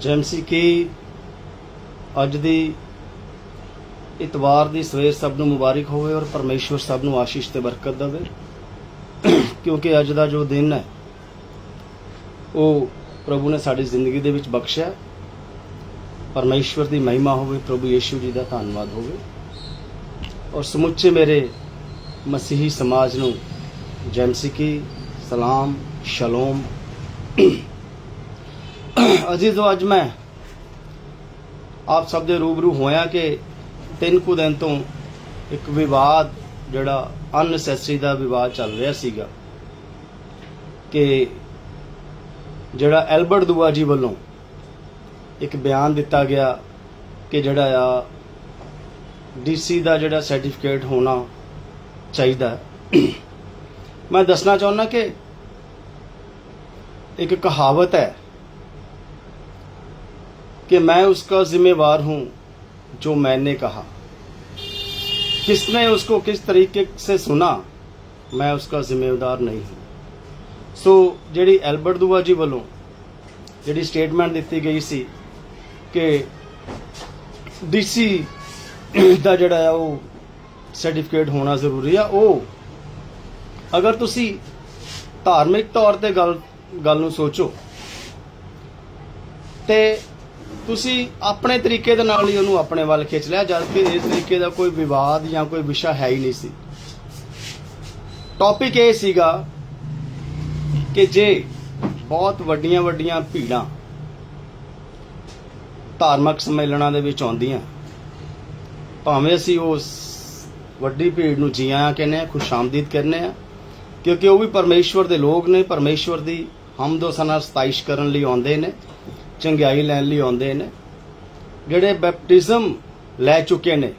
ਜੈਮਸੀ ਕੀ ਅੱਜ ਦੀ ਇਤਵਾਰ ਦੀ ਸਵੇਰ ਸਭ ਨੂੰ ਮੁਬਾਰਕ ਹੋਵੇ ਔਰ ਪਰਮੇਸ਼ਵਰ ਸਭ ਨੂੰ ਆਸ਼ੀਸ਼ ਤੇ ਬਰਕਤ ਦੇਵੇ। ਕਿਉਂਕਿ ਅੱਜ ਦਾ ਜੋ ਦਿਨ ਹੈ, ਉਹ ਪ੍ਰਭੂ ਨੇ ਸਾਡੀ ਜ਼ਿੰਦਗੀ ਦੇ ਵਿੱਚ ਬਖਸ਼ਿਆ। ਪਰਮੇਸ਼ਵਰ ਦੀ ਮਹਿਮਾ ਹੋਵੇ, ਪ੍ਰਭੂ ਯੀਸ਼ੂ ਜੀ ਦਾ ਧੰਨਵਾਦ ਹੋਵੇ। ਔਰ ਸਮੁੱਚੇ ਮੇਰੇ ਮਸੀਹੀ ਸਮਾਜ ਨੂੰ ਜੈਮਸੀ ਕੀ ਸਲਾਮ, ਸ਼ਲੋਮ ਅਜ਼ੀਜ਼ੋ ਅੱਜ ਮੈਂ ਆਪ ਸਭ ਦੇ ਰੂਬਰੂ ਹੋਇਆ ਕਿ ਤਿੰਨ ਕੁ ਦਿਨ ਤੋਂ ਇੱਕ ਵਿਵਾਦ ਜਿਹੜਾ ਅਨਸੈਸਰੀ ਦਾ ਵਿਵਾਦ ਚੱਲ ਰਿਹਾ ਸੀਗਾ ਕਿ ਜਿਹੜਾ ਐਲਬਰਟ ਦੁਆ ਜੀ ਵੱਲੋਂ ਇੱਕ ਬਿਆਨ ਦਿੱਤਾ ਗਿਆ ਕਿ ਜਿਹੜਾ ਆ ਡੀਸੀ ਦਾ ਜਿਹੜਾ ਸਰਟੀਫਿਕੇਟ ਹੋਣਾ ਚਾਹੀਦਾ ਮੈਂ ਦੱਸਣਾ ਚਾਹੁੰਦਾ ਕਿ ਇੱਕ ਕਹਾਵਤ ਹੈ कि मैं उसका जिम्मेवार हूं जो मैंने कहा किसने उसको किस तरीके से सुना मैं उसका ਜ਼ਿੰਮੇਵਾਰ ਨਹੀਂ ਹਾਂ ਸੋ ਜਿਹੜੀ ਐਲਬਰਟ ਦੂਆ ਜੀ ਵੱਲੋਂ ਜਿਹੜੀ ਸਟੇਟਮੈਂਟ ਦਿੱਤੀ ਗਈ ਸੀ ਕਿ ਡੀਸੀ ਦਾ ਜਿਹੜਾ ਆ ਉਹ ਸਰਟੀਫਿਕੇਟ ਹੋਣਾ ਜ਼ਰੂਰੀ ਆ ਉਹ ਅਗਰ ਤੁਸੀਂ ਧਾਰਮਿਕ ਤੌਰ ਤੇ ਗੱਲ ਗੱਲ ਨੂੰ ਸੋਚੋ ਤੇ ਤੁਸੀਂ ਆਪਣੇ ਤਰੀਕੇ ਦੇ ਨਾਲ ਹੀ ਉਹਨੂੰ ਆਪਣੇ ਵੱਲ ਖਿੱਚ ਲਿਆ ਜਦ ਕਿ ਇਸ ਤਰੀਕੇ ਦਾ ਕੋਈ ਵਿਵਾਦ ਜਾਂ ਕੋਈ ਵਿਸ਼ਾ ਹੈ ਹੀ ਨਹੀਂ ਸੀ। ਟੌਪਿਕ ਇਹ ਸੀਗਾ ਕਿ ਜੇ ਬਹੁਤ ਵੱਡੀਆਂ ਵੱਡੀਆਂ ਭੀੜਾਂ ਧਾਰਮਿਕ ਸੰਮੇਲਨਾਂ ਦੇ ਵਿੱਚ ਆਉਂਦੀਆਂ, ਭਾਵੇਂ ਅਸੀਂ ਉਸ ਵੱਡੀ ਭੀੜ ਨੂੰ ਜੀ ਆਇਆਂ ਕਹਿੰਦੇ ਆ ਖੁਸ਼ਾਮਦੀਦ ਕਹਿੰਦੇ ਆ ਕਿਉਂਕਿ ਉਹ ਵੀ ਪਰਮੇਸ਼ਵਰ ਦੇ ਲੋਕ ਨੇ, ਪਰਮੇਸ਼ਵਰ ਦੀ ਹਮਦੋ ਸਨਾ ਸਤਾਇਸ਼ ਕਰਨ ਲਈ ਆਉਂਦੇ ਨੇ। ਚੰਗਿਆਈ ਲੈਣ ਲਈ ਆਉਂਦੇ ਨੇ, ਜਿਹੜੇ ਬੈਪਟਿਜ਼ਮ ਲੈ ਚੁੱਕੇ ਨੇ,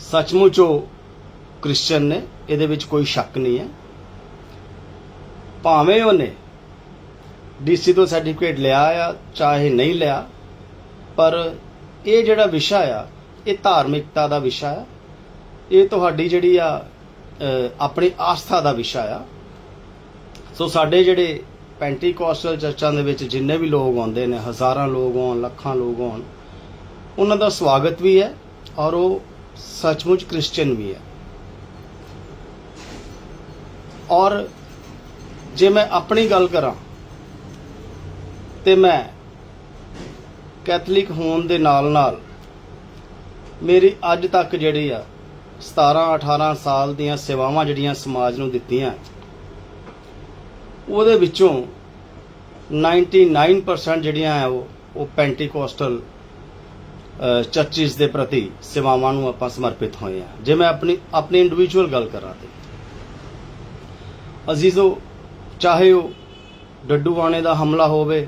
ਸੱਚਮੁੱਚ ਉਹ ਕ੍ਰਿਸਚੀਅਨ ਨੇ, ਇਹਦੇ ਵਿੱਚ ਕੋਈ ਸ਼ੱਕ ਨਹੀਂ ਹੈ। ਭਾਵੇਂ ਉਹਨੇ ਡੀਸੀ ਤੋਂ ਸਰਟੀਫਿਕੇਟ ਲਿਆ ਆ, ਚਾਹੇ ਨਹੀਂ ਲਿਆ, ਪਰ ਇਹ ਜਿਹੜਾ ਵਿਸ਼ਾ ਆ, ਇਹ ਧਾਰਮਿਕਤਾ ਦਾ ਵਿਸ਼ਾ ਆ। ਇਹ ਤੁਹਾਡੀ ਜਿਹੜੀ ਆ ਆਪਣੀ ਆਸਥਾ ਦਾ ਵਿਸ਼ਾ ਆ। ਸੋ ਸਾਡੇ ਜਿਹੜੇ ਪੈਂਟੀਕੋਸਟਲ ਚਰਚਾਂ ਦੇ ਵਿੱਚ ਜਿੰਨੇ ਵੀ ਲੋਕ ਆਉਂਦੇ ਨੇ, ਹਜ਼ਾਰਾਂ ਲੋਕ ਆਉਣ, ਲੱਖਾਂ ਲੋਕ ਆਉਣ, ਉਹਨਾਂ ਦਾ ਸਵਾਗਤ ਵੀ ਹੈ ਔਰ ਉਹ ਸੱਚਮੁੱਚ ਕ੍ਰਿਸਚੀਅਨ ਵੀ ਹੈ। ਔਰ ਜੇ ਮੈਂ ਆਪਣੀ ਗੱਲ ਕਰਾਂ, ਤੇ ਮੈਂ ਕੈਥੋਲਿਕ ਹੋਣ ਦੇ ਨਾਲ ਨਾਲ ਮੇਰੀ ਅੱਜ ਤੱਕ ਜਿਹੜੀ ਆ 17 18 ਸਾਲ ਦੀਆਂ ਸੇਵਾਵਾਂ ਜਿਹੜੀਆਂ ਸਮਾਜ ਨੂੰ ਦਿੱਤੀਆਂ ਉਹਦੇ ਵਿੱਚੋਂ 99% ਜਿਹੜੀਆਂ ਆ ਉਹ ਉਹ ਪੈਂਟੀਕੋਸਟਲ ਚਰਚਿਸ ਦੇ ਪ੍ਰਤੀ ਸੇਵਾਵਾਂ ਨੂੰ ਆਪਾਂ ਸਮਰਪਿਤ ਹੋਏ ਆ ਜੇ ਮੈਂ ਆਪਣੀ ਆਪਣੀ ਇੰਡੀਵਿਜੂਅਲ ਗੱਲ ਕਰਾਂ ਤੇ। ਅਜ਼ੀਜ਼ੋ, ਚਾਹੇ ਉਹ ਡੱਡੂਵਾਣੇ ਦਾ ਹਮਲਾ ਹੋਵੇ,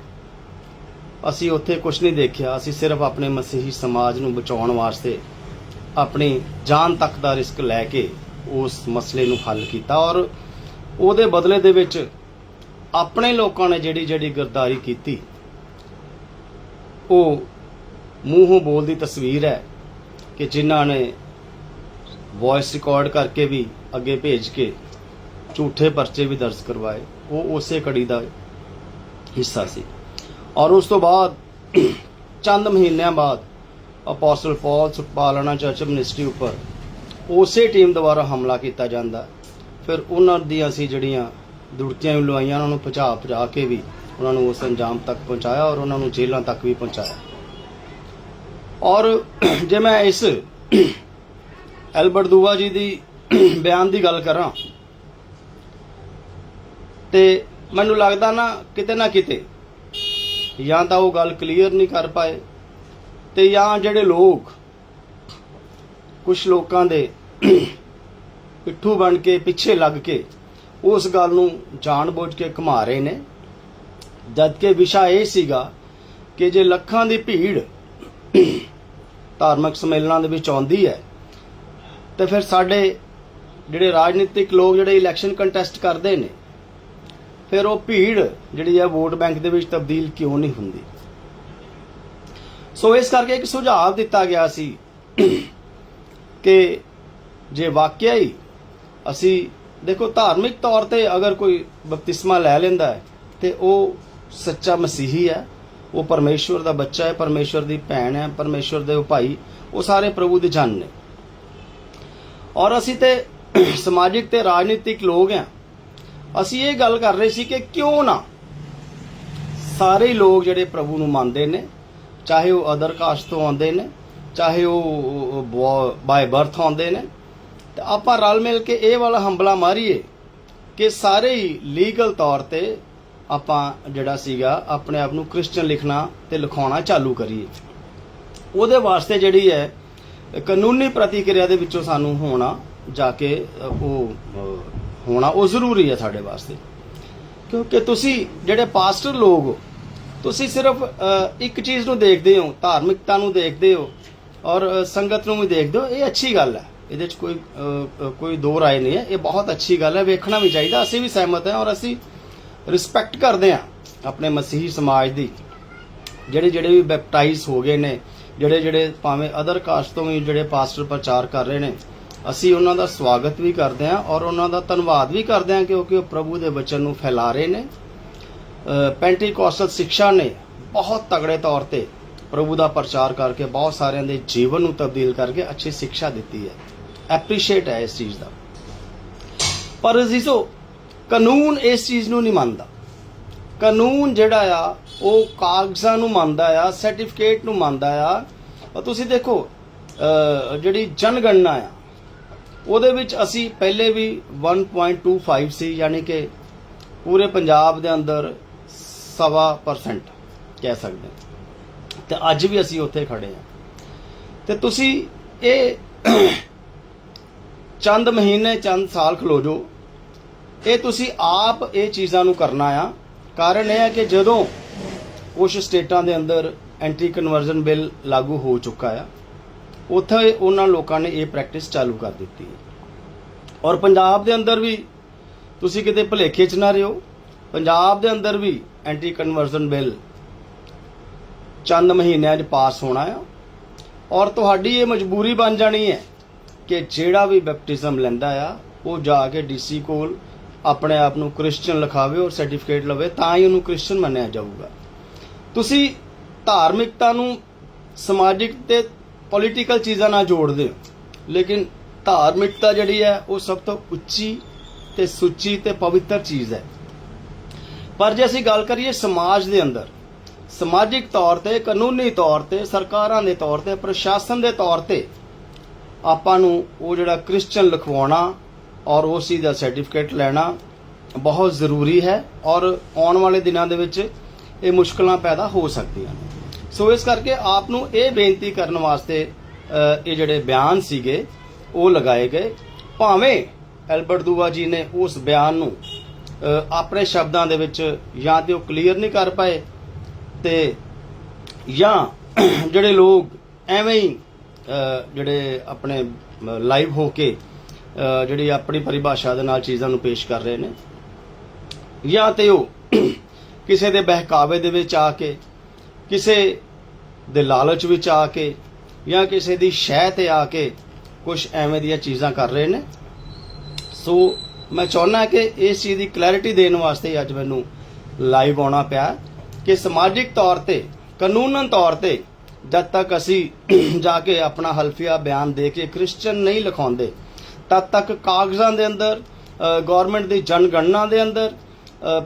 ਅਸੀਂ ਉੱਥੇ ਕੁਝ ਨਹੀਂ ਦੇਖਿਆ। ਅਸੀਂ ਸਿਰਫ ਆਪਣੇ ਮਸੀਹੀ ਸਮਾਜ ਨੂੰ ਬਚਾਉਣ ਵਾਸਤੇ ਆਪਣੀ ਜਾਨ ਤੱਕ ਦਾ ਰਿਸਕ ਲੈ ਕੇ ਉਸ ਮਸਲੇ ਨੂੰ ਹੱਲ ਕੀਤਾ ਔਰ ਉਹਦੇ ਬਦਲੇ ਦੇ ਵਿੱਚ ਆਪਣੇ ਲੋਕਾਂ ਨੇ ਜਿਹੜੀ ਜਿਹੜੀ ਗਰਦਾਰੀ ਕੀਤੀ, ਉਹ ਮੂੰਹੋਂ ਬੋਲ ਦੀ ਤਸਵੀਰ ਹੈ ਕਿ ਜਿਨ੍ਹਾਂ ਨੇ ਵੌਇਸ ਰਿਕਾਰਡ ਕਰਕੇ ਵੀ ਅੱਗੇ ਭੇਜ ਕੇ ਝੂਠੇ ਪਰਚੇ ਵੀ ਦਰਜ ਕਰਵਾਏ, ਉਹ ਉਸੇ ਕੜੀ ਦਾ ਹਿੱਸਾ ਸੀ। ਔਰ ਉਸ ਤੋਂ ਬਾਅਦ ਚੰਦ ਮਹੀਨਿਆਂ ਬਾਅਦ ਅਪੋਸਟਲ ਪੌਲ ਸੁਪਾਲਣਾ ਚਰਚ ਮਿਨਿਸਟਰੀ ਉੱਪਰ ਉਸੇ ਟੀਮ ਦੁਆਰਾ ਹਮਲਾ ਕੀਤਾ ਜਾਂਦਾ। ਫਿਰ ਉਹਨਾਂ ਦੀਆਂ ਸੀ ਜਿਹੜੀਆਂ ਦੁੜਕੀਆਂ ਵੀ ਲਵਾਈਆਂ, ਉਹਨਾਂ ਨੂੰ ਪਹੁੰਚਾ ਪਹੁੰਚਾ ਕੇ ਵੀ ਉਹਨਾਂ ਨੂੰ ਉਸ ਅੰਜਾਮ ਤੱਕ ਪਹੁੰਚਾਇਆ ਔਰ ਉਹਨਾਂ ਨੂੰ ਜੇਲ੍ਹਾਂ ਤੱਕ ਵੀ ਪਹੁੰਚਾਇਆ। ਔਰ ਜੇ ਮੈਂ ਇਸ ਐਲਬਰਟ ਦੂਆ ਜੀ ਦੀ ਬਿਆਨ ਦੀ ਗੱਲ ਕਰਾਂ, ਤੇ ਮੈਨੂੰ ਲੱਗਦਾ ਨਾ ਕਿਤੇ ਨਾ ਕਿਤੇ ਜਾਂ ਤਾਂ ਉਹ ਗੱਲ ਕਲੀਅਰ ਨਹੀਂ ਕਰ ਪਾਏ ਤੇ ਜਾਂ ਜਿਹੜੇ ਲੋਕ ਕੁਝ ਲੋਕਾਂ ਦੇ ਪਿੱਠੂ ਬਣ ਕੇ, ਪਿੱਛੇ ਲੱਗ ਕੇ ਉਸ ਗੱਲ ਨੂੰ ਜਾਣਬੁੱਝ ਕੇ ਘੁਮਾ ਰਹੇ ਨੇ। ਜਦਕਿ ਵਿਸ਼ਾ ਇਹ ਸੀਗਾ ਕਿ ਜੇ ਲੱਖਾਂ ਦੀ ਭੀੜ ਧਾਰਮਿਕ ਸੰਮੇਲਨਾਂ ਦੇ ਵਿੱਚ ਆਉਂਦੀ ਹੈ, ਤੇ ਫਿਰ ਸਾਡੇ ਜਿਹੜੇ ਰਾਜਨੀਤਿਕ ਲੋਕ ਜਿਹੜੇ ਇਲੈਕਸ਼ਨ ਕੰਟੈਸਟ ਕਰਦੇ ਨੇ, ਫਿਰ ਉਹ ਭੀੜ ਜਿਹੜੀ ਹੈ ਵੋਟ ਬੈਂਕ ਦੇ ਵਿੱਚ ਤਬਦੀਲ ਕਿਉਂ ਨਹੀਂ ਹੁੰਦੀ? ਸੋ ਇਸ ਕਰਕੇ ਇੱਕ ਸੁਝਾਅ ਦਿੱਤਾ ਗਿਆ ਸੀ ਕਿ ਜੇ ਵਾਕਿਆ ਹੀ ਅਸੀਂ ਦੇਖੋ, ਧਾਰਮਿਕ ਤੌਰ ਤੇ ਅਗਰ ਕੋਈ ਬਪਤਿਸਮਾ ਲੈ ਲੈਂਦਾ ਹੈ, ਤੇ ਉਹ ਸੱਚਾ ਮਸੀਹੀ ਹੈ, ਉਹ ਪਰਮੇਸ਼ਵਰ ਦਾ ਬੱਚਾ ਹੈ, ਪਰਮੇਸ਼ਵਰ ਦੀ ਭੈਣ ਹੈ, ਪਰਮੇਸ਼ਵਰ ਦੇ ਉਹ ਭਾਈ, ਉਹ ਸਾਰੇ ਪ੍ਰਭੂ ਦੇ ਜਨ ਨੇ। ਔਰ ਅਸੀਂ ਤੇ ਸਮਾਜਿਕ ਤੇ ਰਾਜਨੀਤਿਕ ਲੋਕ ਆ ਅਸੀਂ ਇਹ ਗੱਲ ਕਰ ਰਹੇ ਸੀ ਕਿ ਕਿਉਂ ਨਾ ਸਾਰੇ ਲੋਕ ਜਿਹੜੇ ਪ੍ਰਭੂ ਨੂੰ ਮੰਨਦੇ ਨੇ, ਚਾਹੇ ਉਹ ਅਦਰ ਕਾਸਟ ਤੋਂ ਆਉਂਦੇ ਨੇ, ਚਾਹੇ ਉਹ, ਬਾਏ ਬਰਥ ਆਉਂਦੇ ਨੇ ਤੇ ਆਪਾਂ ਰਲ ਮਿਲ ਕੇ ਇਹ ਵਾਲਾ ਹੰਬਲਾ ਮਾਰੀਏ ਕਿ ਸਾਰੇ ਹੀ ਲੀਗਲ ਤੌਰ ਤੇ ਆਪਾਂ ਜਿਹੜਾ ਸੀਗਾ, ਆਪਣੇ ਆਪ ਨੂੰ ਕ੍ਰਿਸਚੀਅਨ ਲਿਖਣਾ ਤੇ ਲਿਖਾਉਣਾ ਚਾਲੂ ਕਰੀਏ। ਉਹਦੇ ਵਾਸਤੇ ਜਿਹੜੀ ਹੈ, ਕਾਨੂੰਨੀ ਪ੍ਰਤੀਕਿਰਿਆ ਦੇ ਵਿੱਚੋਂ ਸਾਨੂੰ ਹੋਣਾ ਜਾ ਕੇ ਉਹ ਹੋਣਾ ਉਹ ਜ਼ਰੂਰੀ ਹੈ ਸਾਡੇ ਵਾਸਤੇ। ਕਿਉਂਕਿ ਤੁਸੀਂ ਜਿਹੜੇ ਪਾਸਟਰ ਲੋਕ ਹੋ, ਤੁਸੀਂ ਸਿਰਫ ਇੱਕ ਚੀਜ਼ ਨੂੰ ਦੇਖਦੇ ਹੋ, ਧਾਰਮਿਕਤਾ ਨੂੰ ਦੇਖਦੇ ਹੋ ਔਰ ਸੰਗਤ ਨੂੰ ਵੀ ਦੇਖਦੇ ਹੋ, ਇਹ ਅੱਛੀ ਗੱਲ ਹੈ। ਇਹਦੇ 'ਚ ਕੋਈ ਕੋਈ ਦੋ ਰਾਏ ਨਹੀਂ ਹੈ। ਇਹ ਬਹੁਤ ਅੱਛੀ ਗੱਲ ਹੈ, ਵੇਖਣਾ ਵੀ ਚਾਹੀਦਾ। ਅਸੀਂ ਵੀ ਸਹਿਮਤ ਹਾਂ ਔਰ ਅਸੀਂ ਰਿਸਪੈਕਟ ਕਰਦੇ ਹਾਂ ਆਪਣੇ ਮਸੀਹੀ ਸਮਾਜ ਦੀ। ਜਿਹੜੇ ਜਿਹੜੇ ਵੀ ਬੈਪਟਾਈਜ਼ ਹੋ ਗਏ ਨੇ, ਜਿਹੜੇ ਜਿਹੜੇ ਭਾਵੇਂ ਅਦਰ ਕਾਸਟ ਤੋਂ ਵੀ ਜਿਹੜੇ ਪਾਸਟਰ ਪ੍ਰਚਾਰ ਕਰ ਰਹੇ ਨੇ, ਅਸੀਂ ਉਹਨਾਂ ਦਾ ਸਵਾਗਤ ਵੀ ਕਰਦੇ ਹਾਂ ਔਰ ਉਹਨਾਂ ਦਾ ਧੰਨਵਾਦ ਵੀ ਕਰਦੇ ਹਾਂ ਕਿਉਂਕਿ ਉਹ ਪ੍ਰਭੂ ਦੇ ਵਚਨ ਨੂੰ ਫੈਲਾ ਰਹੇ ਨੇ। ਪੈਂਟੀਕੋਸਟਲ ਸਿੱਖਿਆ ਨੇ ਬਹੁਤ ਤਗੜੇ ਤੌਰ ਤੇ ਪ੍ਰਭੂ ਦਾ ਪ੍ਰਚਾਰ ਕਰਕੇ ਬਹੁਤ ਸਾਰਿਆਂ ਦੇ ਜੀਵਨ ਨੂੰ ਤਬਦੀਲ ਕਰਕੇ ਅੱਛੀ ਸਿੱਖਿਆ ਦਿੱਤੀ ਹੈ। ਐਪਰੀਸ਼ੀਏਟ ਹੈ ਇਸ ਚੀਜ਼ ਦਾ। ਪਰ ਅਜ਼ੀਜ਼ੋ, ਕਾਨੂੰਨ ਇਸ ਚੀਜ਼ ਨੂੰ ਨਹੀਂ ਮੰਨਦਾ। ਕਾਨੂੰਨ ਜਿਹੜਾ ਆ, ਉਹ ਕਾਗਜ਼ਾਂ ਨੂੰ ਮੰਨਦਾ ਆ ਸਰਟੀਫਿਕੇਟ ਨੂੰ ਮੰਨਦਾ ਆ। ਤੁਸੀਂ ਦੇਖੋ ਜਿਹੜੀ ਜਨਗਣਨਾ ਆ, ਉਹਦੇ ਵਿੱਚ ਅਸੀਂ ਪਹਿਲੇ ਵੀ 1.25 ਸੀ, ਯਾਨੀ ਕਿ ਪੂਰੇ ਪੰਜਾਬ ਦੇ ਅੰਦਰ ਸਵਾ ਪਰਸੈਂਟ ਕਹਿ ਸਕਦੇ ਹਾਂ। ਤੇ ਅੱਜ ਵੀ ਅਸੀਂ ਉੱਥੇ ਖੜੇ ਆ ਤੇ ਤੁਸੀਂ ਇਹ ਚੰਦ ਮਹੀਨੇ, ਚੰਦ ਸਾਲ ਖਲੋ ਜੋ ਇਹ ਤੁਸੀਂ ਆਪ ਇਹ ਚੀਜ਼ਾਂ ਨੂੰ ਕਰਨਾ ਆ। ਕਾਰਨ ਇਹ ਹੈ ਕਿ ਜਦੋਂ ਕੁਝ ਸਟੇਟਾਂ ਦੇ ਅੰਦਰ ਐਂਟੀ ਕਨਵਰਜਨ ਬਿੱਲ ਲਾਗੂ ਹੋ ਚੁੱਕਾ ਆ, ਉੱਥੇ ਉਹਨਾਂ ਲੋਕਾਂ ਨੇ ਇਹ ਪ੍ਰੈਕਟਿਸ ਚਾਲੂ ਕਰ ਦਿੱਤੀ। ਹੈ ਔਰ ਪੰਜਾਬ ਦੇ ਅੰਦਰ ਵੀ ਤੁਸੀਂ ਕਿਤੇ ਭੁਲੇਖੇ 'ਚ ਨਾ ਰਹੋ, ਪੰਜਾਬ ਦੇ ਅੰਦਰ ਵੀ ਐਂਟੀ ਕਨਵਰਜਨ ਬਿੱਲ ਚੰਦ ਮਹੀਨਿਆਂ 'ਚ ਪਾਸ ਹੋਣਾ ਆ। ਔਰ ਤੁਹਾਡੀ ਇਹ ਮਜਬੂਰੀ ਬਣ ਜਾਣੀ ਹੈ ਕਿ ਜਿਹੜਾ ਵੀ ਬੈਪਟਿਜ਼ਮ ਲੈਂਦਾ ਆ, ਉਹ ਜਾ ਕੇ ਡੀਸੀ ਕੋਲ ਆਪਣੇ ਆਪ ਨੂੰ ਕ੍ਰਿਸਚੀਅਨ ਲਿਖਾਵੇ ਔਰ ਸਰਟੀਫਿਕੇਟ ਲਵੇ, ਤਾਂ ਹੀ ਉਹਨੂੰ ਕ੍ਰਿਸਚੀਅਨ ਮੰਨਿਆ ਜਾਊਗਾ। ਤੁਸੀਂ ਧਾਰਮਿਕਤਾ ਨੂੰ ਸਮਾਜਿਕ ਤੇ ਪੋਲੀਟੀਕਲ ਚੀਜ਼ਾਂ ਨਾਲ ਜੋੜਦੇ ਹੋ, ਲੇਕਿਨ ਧਾਰਮਿਕਤਾ ਜਿਹੜੀ ਹੈ, ਉਹ ਸਭ ਤੋਂ ਉੱਚੀ ਤੇ ਸੁੱਚੀ ਤੇ ਪਵਿੱਤਰ ਚੀਜ਼ ਹੈ। ਪਰ ਜੇ ਅਸੀਂ ਗੱਲ ਕਰੀਏ ਸਮਾਜ ਦੇ ਅੰਦਰ, ਸਮਾਜਿਕ ਤੌਰ ਤੇ, ਕਾਨੂੰਨੀ ਤੌਰ ਤੇ, ਸਰਕਾਰਾਂ ਦੇ ਤੌਰ ਤੇ, ਪ੍ਰਸ਼ਾਸਨ ਦੇ ਤੌਰ ਤੇ ਆਪਾਂ ਨੂੰ ਉਹ ਜਿਹੜਾ ਕ੍ਰਿਸਚੀਅਨ ਲਿਖਵਾਉਣਾ ਔਰ ਉਸ ਚੀਜ਼ ਦਾ ਸਰਟੀਫਿਕੇਟ ਲੈਣਾ ਬਹੁਤ ਜ਼ਰੂਰੀ ਹੈ ਔਰ ਆਉਣ ਵਾਲੇ ਦਿਨਾਂ ਦੇ ਵਿੱਚ ਇਹ ਮੁਸ਼ਕਲਾਂ ਪੈਦਾ ਹੋ ਸਕਦੀਆਂ ਨੇ। ਸੋ ਇਸ ਕਰਕੇ ਆਪ ਨੂੰ ਇਹ ਬੇਨਤੀ ਕਰਨ ਵਾਸਤੇ ਇਹ ਜਿਹੜੇ ਬਿਆਨ ਸੀਗੇ, ਉਹ ਲਗਾਏ ਗਏ। ਭਾਵੇਂ ਐਲਬਰਟ ਦੂਆ ਜੀ ਨੇ ਉਸ ਬਿਆਨ ਨੂੰ ਆਪਣੇ ਸ਼ਬਦਾਂ ਦੇ ਵਿੱਚ ਜਾਂ ਤੇ ਉਹ ਕਲੀਅਰ ਨਹੀਂ ਕਰ ਪਾਏ ਤੇ ਜਾਂ ਜਿਹੜੇ ਲੋਕ ਐਵੇਂ ਹੀ ਜਿਹੜੇ ਆਪਣੇ ਲਾਈਵ ਹੋ ਕੇ ਜਿਹੜੀ ਆਪਣੀ ਪਰਿਭਾਸ਼ਾ ਦੇ ਨਾਲ ਚੀਜ਼ਾਂ ਨੂੰ ਪੇਸ਼ ਕਰ ਰਹੇ ਨੇ। ਜਾਂ ਤੇ ਉਹ ਕਿਸੇ ਦੇ ਬਹਿਕਾਵੇ ਦੇ ਵਿੱਚ ਆ ਕੇ, ਕਿਸੇ ਦੇ ਲਾਲਚ ਵਿੱਚ ਆ ਕੇ, ਜਾਂ ਕਿਸੇ ਦੀ ਸ਼ਹਿ ਤੇ ਆ ਕੇ ਕੁਝ ਐਵੇਂ ਦੀਆਂ ਚੀਜ਼ਾਂ ਕਰ ਰਹੇ ਨੇ। ਸੋ ਮੈਂ ਚਾਹੁੰਦਾ ਕਿ ਇਸ ਚੀਜ਼ ਦੀ ਕਲੈਰਿਟੀ ਦੇਣ ਵਾਸਤੇ ਅੱਜ ਮੈਨੂੰ ਲਾਈਵ ਆਉਣਾ ਪਿਆ ਕਿ ਸਮਾਜਿਕ ਤੌਰ ਤੇ, ਕਾਨੂੰਨਨ ਤੌਰ ਤੇ ਜਦ ਤੱਕ ਅਸੀਂ ਜਾ ਕੇ ਆਪਣਾ ਹਲਫੀਆ ਬਿਆਨ ਦੇ ਕੇ ਕ੍ਰਿਸਚੀਅਨ ਨਹੀਂ ਲਿਖਾਉਂਦੇ ਤਦ ਤੱਕ ਕਾਗਜ਼ਾਂ ਦੇ ਅੰਦਰ ਗਵਰਨਮੈਂਟ ਦੀ ਜਨਗਣਨਾ ਦੇ ਅੰਦਰ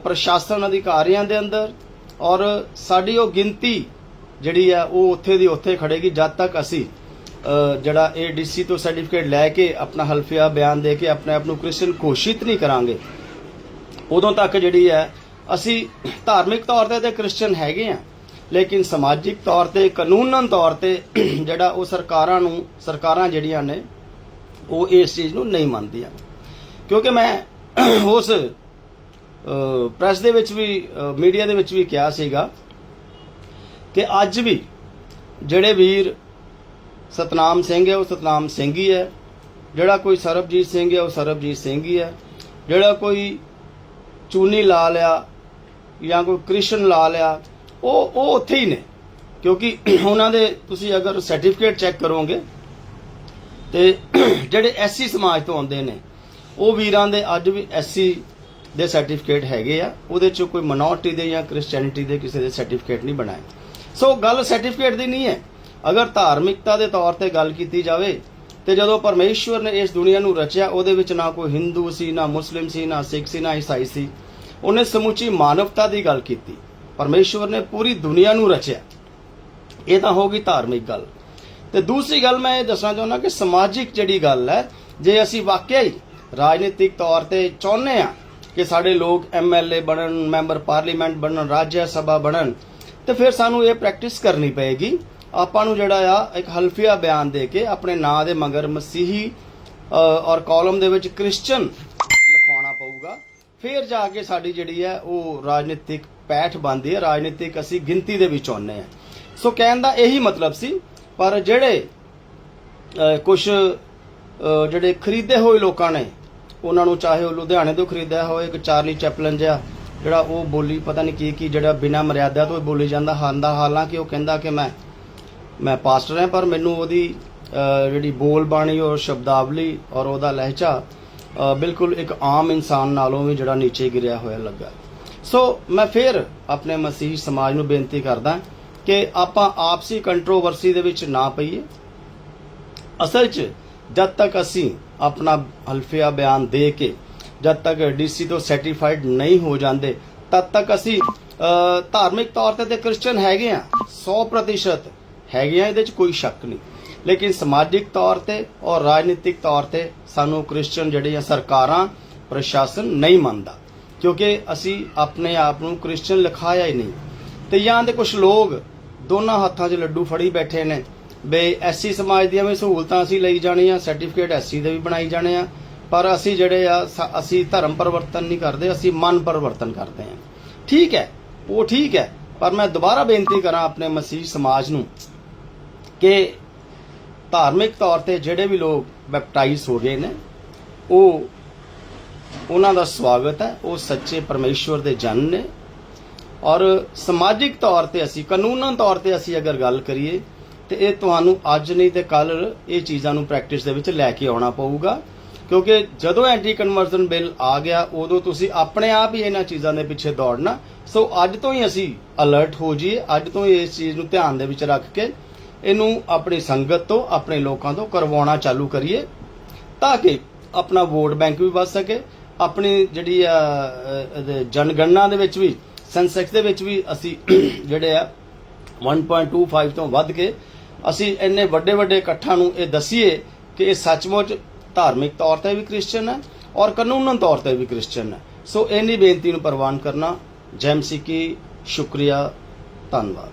ਪ੍ਰਸ਼ਾਸਨ ਅਧਿਕਾਰੀਆਂ ਦੇ ਅੰਦਰ ਔਰ ਸਾਡੀ ਉਹ ਗਿਣਤੀ ਜਿਹੜੀ ਹੈ ਉਹ ਉੱਥੇ ਦੀ ਉੱਥੇ ਖੜੇਗੀ ਜਦ ਤੱਕ ਅਸੀਂ ਅ, ਜਿਹੜਾ ਏਡੀਸੀ ਤੋਂ ਸਰਟੀਫਿਕੇਟ ਲੈ ਕੇ ਆਪਣਾ ਹਲਫੀਆ ਬਿਆਨ ਦੇ ਕੇ ਆਪਣੇ ਆਪ ਨੂੰ ਕ੍ਰਿਸਚੀਅਨ ਘੋਸ਼ਿਤ ਨਹੀਂ ਕਰਾਂਗੇ। ਉਦੋਂ ਤੱਕ ਜਿਹੜੀ ਹੈ ਅਸੀਂ ਧਾਰਮਿਕ ਤੌਰ ਤੇ ਤੇ ਕ੍ਰਿਸਚੀਅਨ ਹੈਗੇ ਆ ਲੇਕਿਨ ਸਮਾਜਿਕ ਤੌਰ ਤੇ, ਕਾਨੂੰਨਨ ਤੌਰ ਤੇ ਜਿਹੜਾ ਉਹ ਸਰਕਾਰਾਂ ਨੂੰ, ਸਰਕਾਰਾਂ ਜਿਹੜੀਆਂ ਨੇ, ਉਹ ਇਸ ਚੀਜ਼ ਨੂੰ ਨਹੀਂ ਮੰਨਦੀਆਂ। ਕਿਉਂਕਿ ਮੈਂ ਉਸ ਪ੍ਰੈਸ ਦੇ ਵਿੱਚ ਵੀ ਮੀਡੀਆ ਦੇ ਵਿੱਚ ਵੀ ਕਿਹਾ ਸੀਗਾ ਕਿ ਅੱਜ ਵੀ ਜਿਹੜੇ ਵੀਰ ਸਤਨਾਮ ਸਿੰਘ ਹੈ, ਉਹ ਸਤਨਾਮ ਸਿੰਘ ਹੀ ਹੈ। ਜਿਹੜਾ ਕੋਈ ਸਰਬਜੀਤ ਸਿੰਘ ਹੈ, ਉਹ ਸਰਬਜੀਤ ਸਿੰਘ ਹੀ ਹੈ। ਜਿਹੜਾ ਕੋਈ ਚੂਨੀ ਲਾ ਲਿਆ ਜਾਂ ਕੋਈ ਕ੍ਰਿਸ਼ਨ ਲਾ ਲਿਆ ਉਹ ਉਹ ਉੱਥੇ ਹੀ ਨੇ। ਕਿਉਂਕਿ ਉਹਨਾਂ ਦੇ ਤੁਸੀਂ ਅਗਰ ਸਰਟੀਫਿਕੇਟ ਚੈੱਕ ਕਰੋਗੇ, ਤੇ ਜਿਹੜੇ ਐਸਸੀ ਸਮਾਜ ਤੋਂ ਆਉਂਦੇ ਨੇ, ਉਹ ਵੀਰਾਂ ਦੇ ਅੱਜ ਵੀ ਐਸਸੀ ਦੇ ਸਰਟੀਫਿਕੇਟ ਹੈਗੇ ਆ। ਉਹਦੇ ਚ ਕੋਈ ਮਿਨੋਰਟੀ ਦੇ ਜਾਂ ਕ੍ਰਿਸਚੀਅਨਿਟੀ ਦੇ ਕਿਸੇ ਦੇ ਸਰਟੀਫਿਕੇਟ ਨਹੀਂ ਬਣਾਏ। ਸੋ ਗੱਲ ਸਰਟੀਫਿਕੇਟ ਦੀ ਨਹੀਂ ਹੈ। ਅਗਰ ਧਾਰਮਿਕਤਾ ਦੇ ਤੌਰ ਤੇ ਗੱਲ ਕੀਤੀ ਜਾਵੇ, ਤੇ ਜਦੋਂ ਪਰਮੇਸ਼ਵਰ ਨੇ ਇਸ ਦੁਨੀਆ ਨੂੰ ਰਚਿਆ, ਉਹਦੇ ਵਿੱਚ ਨਾ ਕੋਈ ਹਿੰਦੂ ਸੀ, ਨਾ ਮੁਸਲਿਮ ਸੀ, ਨਾ ਸਿੱਖ ਸੀ, ਨਾ ਈਸਾਈ ਸੀ, ਉਹਨੇ ਸਮੁੱਚੀ ਮਾਨਵਤਾ ਦੀ ਗੱਲ ਕੀਤੀ। ਪਰਮੇਸ਼ਵਰ ਨੇ ਪੂਰੀ ਦੁਨੀਆ ਨੂੰ ਰਚਿਆ। ਇਹ ਤਾਂ ਹੋ ਗਈ ਧਾਰਮਿਕ ਗੱਲ। ਤੇ ਦੂਸਰੀ ਗੱਲ ਮੈਂ ਇਹ ਦੱਸਣਾ ਚਾਹੁੰਦਾ ਕਿ ਸਮਾਜਿਕ ਜਿਹੜੀ ਗੱਲ ਹੈ, ਜੇ ਅਸੀਂ ਵਾਕਿਆ ਹੀ ਰਾਜਨੀਤਿਕ ਤੌਰ ਤੇ ਚਾਹੁੰਦੇ ਆ ਕਿ ਸਾਡੇ ਲੋਕ ਐਮਐਲਏ ਬਣਨ, ਮੈਂਬਰ ਪਾਰਲੀਮੈਂਟ ਬਣਨ, ਰਾਜ ਸਭਾ ਬਣਨ, ਤੇ ਫਿਰ ਸਾਨੂੰ ਇਹ ਪ੍ਰੈਕਟਿਸ ਕਰਨੀ ਪਏਗੀ। ਆਪਾਂ ਨੂੰ ਜਿਹੜਾ ਆ, ਇੱਕ ਹਲਫੀਆ ਬਿਆਨ ਦੇ ਕੇ ਆਪਣੇ ਨਾਂ ਦੇ ਮਗਰ ਮਸੀਹੀ ਔਰ ਕਾਲਮ ਦੇ ਵਿੱਚ ਕ੍ਰਿਸਚੀਅਨ ਲਿਖਾਉਣਾ ਪਊਗਾ। ਫਿਰ ਜਾ ਕੇ ਸਾਡੀ ਜਿਹੜੀ ਹੈ, ਉਹ ਰਾਜਨੀਤਿਕ ਪੈਠ ਬਣਦੀ ਹੈ ਰਾਜਨੀਤਿਕ ਅਸੀਂ ਗਿਣਤੀ ਦੇ ਵਿੱਚ ਆਉਂਦੇ ਆ ਸੋ ਕਹਿਣ ਦਾ ਇਹੀ ਮਤਲਬ ਸੀ, ਪਰ ਜਿਹੜੇ ਕੁਝ ਜਿਹੜੇ ਖਰੀਦੇ ਹੋਏ ਲੋਕਾਂ ਨੇ, ਉਹਨਾਂ ਨੂੰ ਚਾਹੇ ਉਹ ਲੁਧਿਆਣੇ ਤੋਂ ਖਰੀਦਿਆ ਹੋਵੇ, ਇੱਕ ਚਾਰਲੀ ਚੈਪਲਨ ਜਿਹਾ, ਜਿਹੜਾ ਉਹ ਬੋਲੀ ਪਤਾ ਨਹੀਂ ਕੀ ਕੀ ਜਿਹੜਾ ਬਿਨਾਂ ਮਰਿਆਦਾ ਤੋਂ ਬੋਲੀ ਜਾਂਦਾ ਹਾਲਦਾ ਹਾਲਾਂਕਿ ਉਹ ਕਹਿੰਦਾ ਕਿ ਮੈਂ ਮੈਂ ਪਾਸਟਰ ਹਾਂ, ਪਰ ਮੈਨੂੰ ਉਹਦੀ ਜਿਹੜੀ ਬੋਲ ਬਾਣੀ ਔਰ ਸ਼ਬਦਾਵਲੀ ਔਰ ਉਹਦਾ ਲਹਿਜਾ ਬਿਲਕੁਲ ਇੱਕ ਆਮ ਇਨਸਾਨ ਨਾਲੋਂ ਵੀ ਜਿਹੜਾ ਨੀਚੇ ਗਿਰਿਆ ਹੋਇਆ ਲੱਗਾ। ਸੋ ਮੈਂ ਫਿਰ ਆਪਣੇ ਮਸੀਹੀ ਸਮਾਜ ਨੂੰ ਬੇਨਤੀ ਕਰਦਾ ਕਿ ਆਪਾਂ ਆਪਸੀ ਕੰਟਰੋਵਰਸੀ ਦੇ ਵਿੱਚ ਨਾ ਪਈਏ। ਅਸਲ 'ਚ ਜਦ ਤੱਕ ਅਸੀਂ ਆਪਣਾ ਹਲਫੀਆ ਬਿਆਨ ਦੇ ਕੇ ਜਦ ਤੱਕ ਡੀਸੀ ਤੋਂ ਸਰਟੀਫਾਈਡ ਨਹੀਂ ਹੋ ਜਾਂਦੇ, ਤਦ ਤੱਕ ਅਸੀਂ ਧਾਰਮਿਕ ਤੌਰ ਤੇ ਤੇ ਕ੍ਰਿਸਚੀਅਨ ਹੈਗੇ ਆ 100% ਹੈਗੇ ਆ, ਇਹਦੇ 'ਚ ਕੋਈ ਸ਼ੱਕ ਨਹੀਂ। ਲੇਕਿਨ ਸਮਾਜਿਕ ਤੌਰ ਤੇ ਔਰ ਰਾਜਨੀਤਿਕ ਤੌਰ ਤੇ ਸਾਨੂੰ ਕ੍ਰਿਸਚੀਅਨ ਜਿਹੜੀਆਂ ਸਰਕਾਰਾਂ, ਪ੍ਰਸ਼ਾਸਨ ਨਹੀਂ ਮੰਨਦਾ। ਕਿਉਂਕਿ ਅਸੀਂ ਆਪਣੇ ਆਪ ਨੂੰ ਕ੍ਰਿਸਚੀਅਨ ਲਿਖਾਇਆ ਹੀ ਨਹੀਂ। ਤੇ ਜਾਂ ਦੇ ਕੁਝ ਲੋਕ ਦੋਨਾਂ ਹੱਥਾਂ 'ਚ ਲੱਡੂ ਫੜੀ ਬੈਠੇ ਨੇ ਬਈ ਐਸੀ ਸਮਾਜ ਦੀਆਂ ਵੀ ਸਹੂਲਤਾਂ ਅਸੀਂ ਲਈ ਜਾਣੀਆਂ, ਸਰਟੀਫਿਕੇਟ ਐਸੀ ਦੇ ਵੀ ਬਣਾਈ ਜਾਣੇ ਆ, ਪਰ ਅਸੀਂ ਜਿਹੜੇ ਆ ਅਸੀਂ ਧਰਮ ਪਰਿਵਰਤਨ ਨਹੀਂ ਕਰਦੇ, ਅਸੀਂ ਮਨ ਪਰਿਵਰਤਨ ਕਰਦੇ ਆ। ਠੀਕ ਹੈ, ਉਹ ਠੀਕ ਹੈ, ਪਰ ਮੈਂ ਦੁਬਾਰਾ ਬੇਨਤੀ ਕਰਾਂ ਆਪਣੇ ਮਸੀਹ ਸਮਾਜ ਨੂੰ ਕਿ ਧਾਰਮਿਕ ਤੌਰ ਤੇ ਜਿਹੜੇ ਵੀ ਲੋਕ ਬੈਪਟਾਈਜ਼ ਹੋ ਗਏ ਨੇ, ਉਹ ਉਹਨਾਂ ਦਾ ਸਵਾਗਤ ਹੈ। ਉਹ ਸੱਚੇ ਪਰਮੇਸ਼ਵਰ ਦੇ ਜਨ ਨੇ। ਔਰ ਸਮਾਜਿਕ ਤੌਰ ਤੇ ਅਸੀਂ ਕਾਨੂੰਨਾਂ ਤੌਰ ਤੇ ਅਸੀਂ ਅਗਰ ਗੱਲ ਕਰੀਏ, ਤੇ ਇਹ ਤੁਹਾਨੂੰ ਅੱਜ ਨਹੀਂ ਤੇ ਕੱਲ ਇਹ ਚੀਜ਼ਾਂ ਨੂੰ ਪ੍ਰੈਕਟਿਸ ਦੇ ਵਿੱਚ ਲੈ ਕੇ ਆਉਣਾ ਪਊਗਾ। ਕਿਉਂਕਿ ਜਦੋਂ ਐਂਟੀ ਕਨਵਰਜਨ ਬਿੱਲ ਆ ਗਿਆ, ਉਦੋਂ ਤੁਸੀਂ ਆਪਣੇ ਆਪ ਹੀ ਇਹਨਾਂ ਚੀਜ਼ਾਂ ਦੇ ਪਿੱਛੇ ਦੌੜਨਾ। ਸੋ ਅੱਜ ਤੋਂ ਹੀ ਅਸੀਂ ਅਲਰਟ ਹੋ ਜਾਈਏ। ਅੱਜ ਤੋਂ ਹੀ ਇਸ ਚੀਜ਼ ਨੂੰ ਧਿਆਨ ਦੇ ਵਿੱਚ ਰੱਖ ਕੇ ਇਹਨੂੰ ਆਪਣੀ ਸੰਗਤ ਤੋਂ, ਆਪਣੇ ਲੋਕਾਂ ਤੋਂ ਕਰਵਾਉਣਾ ਚਾਲੂ ਕਰੀਏ। ਤਾਂ ਕਿ ਆਪਣਾ ਵੋਟ ਬੈਂਕ ਵੀ ਵੱਧ ਸਕੇ, ਆਪਣੀ ਜਿਹੜੀ ਆ ਇਹਦੇ ਜਨਗਣਨਾ ਦੇ ਵਿੱਚ ਵੀ, ਸੈਂਸੈਕਸ ਦੇ ਵਿੱਚ ਵੀ ਅਸੀਂ ਜਿਹੜੇ ਆ 1.25 ਤੋਂ ਵੱਧ ਕੇ ਅਸੀਂ ਇੰਨੇ ਵੱਡੇ ਵੱਡੇ ਇਕੱਠਾਂ ਨੂੰ ਇਹ ਦਸੀਏ ਕਿ ਇਹ ਸੱਚਮੁੱਚ ਧਾਰਮਿਕ ਤੌਰ ਤੇ ਵੀ ਕ੍ਰਿਸਚੀਅਨ ਹੈ ਔਰ ਕਾਨੂੰਨਨ ਤੌਰ ਤੇ ਵੀ ਕ੍ਰਿਸਚੀਅਨ ਹੈ। ਸੋ ਇੰਨੀ ਬੇਨਤੀ ਨੂੰ ਪ੍ਰਵਾਨ ਕਰਨਾ ਜੈਮਸੀ ਕੀ, ਸ਼ੁਕਰੀਆ, ਧੰਨਵਾਦ।